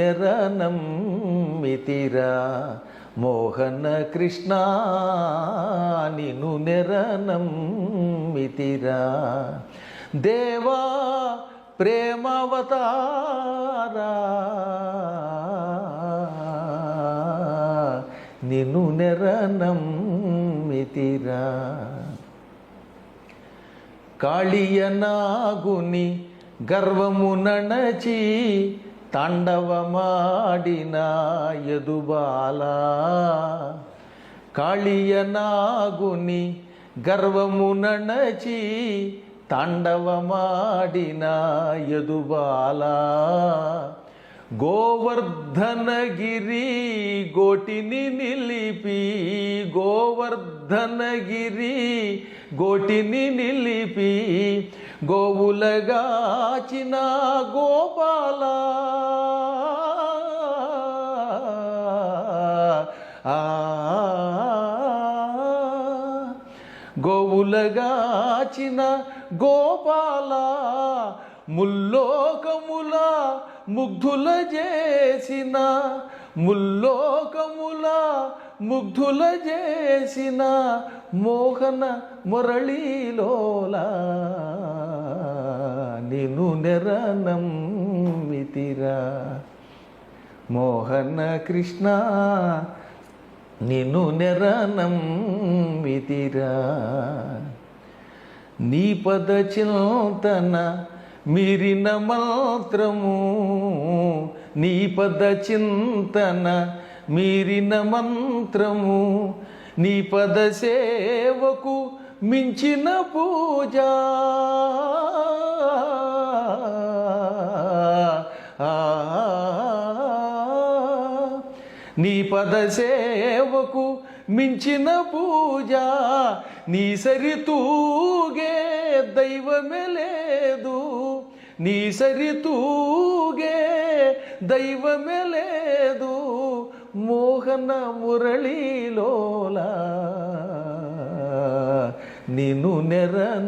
నెరనమ్మితిరా మోహన కృష్ణ నిను నెరనమ్మితిరా దేవా ప్రేమవతారా. నిను నిన్ను నెరనమ్మితిరా కాళియనాగుని గర్వము నణచి తాండవమాడిన యదుబాల కాళియనాగుని గర్వము నణచి తాండవమాడిన యదుబాల గోవర్ధనగిరి గోటిని నిలిపి గోవర్ధనగిరి గోటిని నిలిపి గోవులగాచిన గోపాలా. గోవులగాచిన గోపాల ముల్లోకముల ముగ్ధుల చేసిన ముల్లోకముల ముగ్ధుల చేసిన మోహన మురళీలోల నిన్ను నెరనమ్మితిరా. మోహన కృష్ణ నిన్ను నెరనమ్మితిరా నీ పద చింతన మీరిన మంత్రము. నీ పద చింతన మీరిన మంత్రము. నీ పద సేవకు మించిన పూజ. నీ పద సేవకు మించిన పూజ నీ సరితూగే దైవమే లేదు. నీ సరితూగే దైవమే లేదు. మోహన మురళీలోల నిన్ను నెరనమ్మితిరా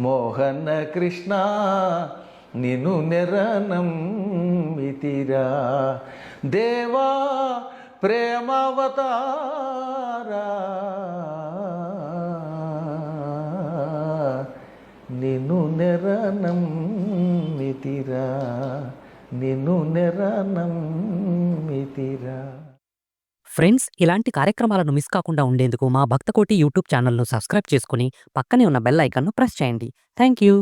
మోహన కృష్ణ నిను నెరనమ్మితిరా దేవా ప్రేమవతారా. నిను నెరనమ్మితిరా నిన్ను నెరనమ్మితిరా ఫ్రెండ్స్ ఇలాంటి కార్యక్రమాలను మిస్ కాకుండా ఉండేందుకు మా భక్తకోటి యూట్యూబ్ ఛానల్ను సబ్స్క్రైబ్ చేసుకుని పక్కనే ఉన్న బెల్ ఐకాన్ను ప్రెస్ చేయండి. Thank you